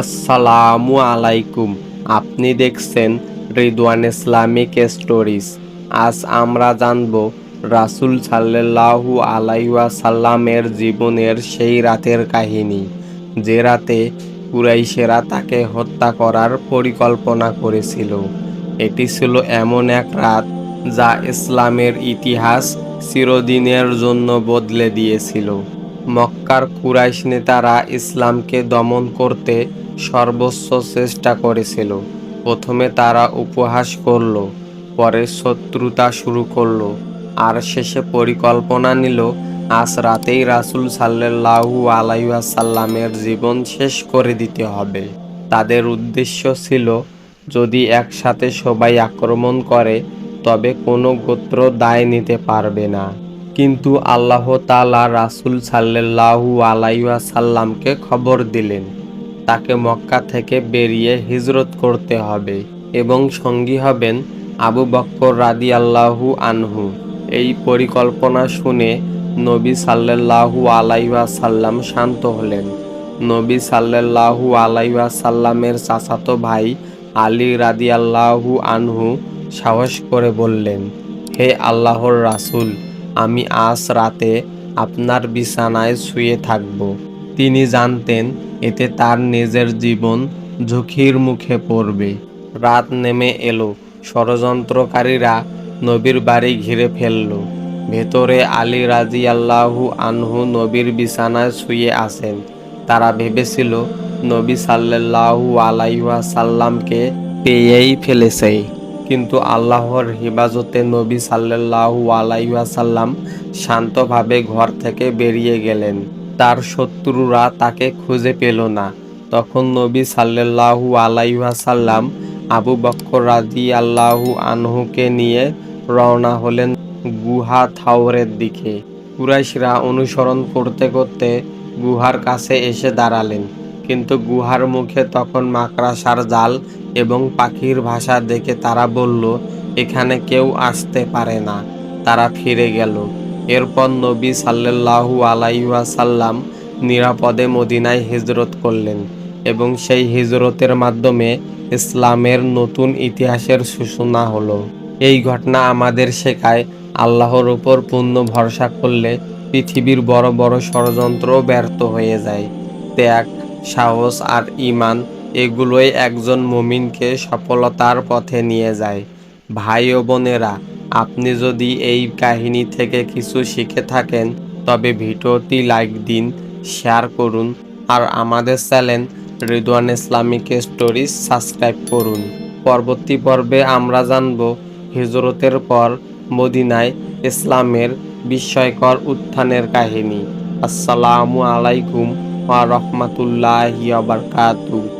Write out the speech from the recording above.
আসসালামু আলাইকুম। আপনি দেখছেন রিদওয়ান ইসলামিক স্টোরিজ। আজ আমরা জানব রাসূল সাল্লাল্লাহু আলাইসাল্লামের জীবনের সেই রাতের কাহিনী। যে রাতে কুরাইশেরা তাকে হত্যা করার পরিকল্পনা করেছিল। এটি ছিল এমন এক রাত যা ইসলামের ইতিহাস চিরদিনের জন্য বদলে দিয়েছিল। মক্কার কুরাইশ নেতারা ইসলামকে দমন করতে সর্বোচ্চ চেষ্টা করেছিল। প্রথমে তারা উপহাস করল, পরে শত্রুতা শুরু করল, আর শেষে পরিকল্পনা নিল, আজ রাতেই রাসূল সাল্লাল্লাহু আলাইসাল্লামের জীবন শেষ করে দিতে হবে। তাদের উদ্দেশ্য ছিল, যদি একসাথে সবাই আক্রমণ করে, তবে কোনো গোত্র দায় নিতে পারবে না। কিন্তু আল্লাহ তালা রাসুল সাল্লাহু আলাইসাল্লামকে খবর দিলেন তাকে মক্কা থেকে বেরিয়ে হিজরত করতে হবে এবং সঙ্গী হবেন আবু বক্কর রাদি আল্লাহু আনহু। এই পরিকল্পনা শুনে নবী সাল্লাহু আলাইসাল্লাম শান্ত হলেন। নবী সাল্লাহু আলাইসাল্লামের চাচাতো ভাই আলী রাদি আল্লাহু আনহু সাহস করে বললেন, হে আল্লাহর রাসূল, আমি আজ রাতে আপনার বিছানায় শুয়ে থাকব। তিনি জানতেন, এতে তার নিজের জীবন ঝুঁকির মুখে পড়বে। রাত নেমে এলো, ষড়যন্ত্রকারীরা নবীর বাড়ি ঘিরে ফেলল। ভেতরে আলী রাজি আল্লাহু আনহু নবীর বিছানায় শুয়ে আছেন। তারা ভেবেছিল, নবী সাল্লাল্লাহু আলাইহা সাল্লামকে পেয়েই ফেলেছে। কিন্তু আল্লাহর হেফাজতে নবী সাল্লাল্লাহু আলাইসাল্লাম শান্তভাবে ঘর থেকে বেরিয়ে গেলেন। তার শত্রুরা তাকে খুঁজে পেল না। তখন নবী সাল্লাল্লাহু আলাইসাল্লাম আবু বক্কর রাজি আল্লাহু আনহুকে নিয়ে রওনা হলেন গুহা থাওরের দিকে। কুরাইশরা অনুসরণ করতে করতে গুহার কাছে এসে দাঁড়ালেন। কিন্তু গুহার মুখে তখন মাকড়াসার জাল এবং পাখির ভাষা দেখে তারা বলল, এখানে কেউ আসতে পারে না। তারা ফিরে গেল। এরপর নবী সাল্লাল্লাহু আলাইসাল্লাম নিরাপদে মদিনায় হিজরত করলেন এবং সেই হিজরতের মাধ্যমে ইসলামের নতুন ইতিহাসের সূচনা হলো। এই ঘটনা আমাদের শেখায় আল্লাহর উপর পূর্ণ ভরসা করলে পৃথিবীর বড় বড় ষড়যন্ত্র ব্যর্থ হয়ে যায়। ত্যাগ, সাহস আর ইমান এগুলোই একজন মুমিনকে সফলতার পথে নিয়ে যায়। ভাই ও বোনেরা আপনি যদি এই কাহিনী থেকে কিছু শিখে থাকেন, তবে ভিডিওটি লাইক দিন, শেয়ার করুন, আর আমাদের channel Ridwan Islamic stories subscribe করুন। পরবর্তী পর্বে আমরা জানব হিজরতের পর মদিনায় ইসলামের বিস্ময়কর উত্থানের কাহিনী। আসসালামু আলাইকুম ওয়া রহমাতুল্লাহি ওয়া বারাকাতুহু।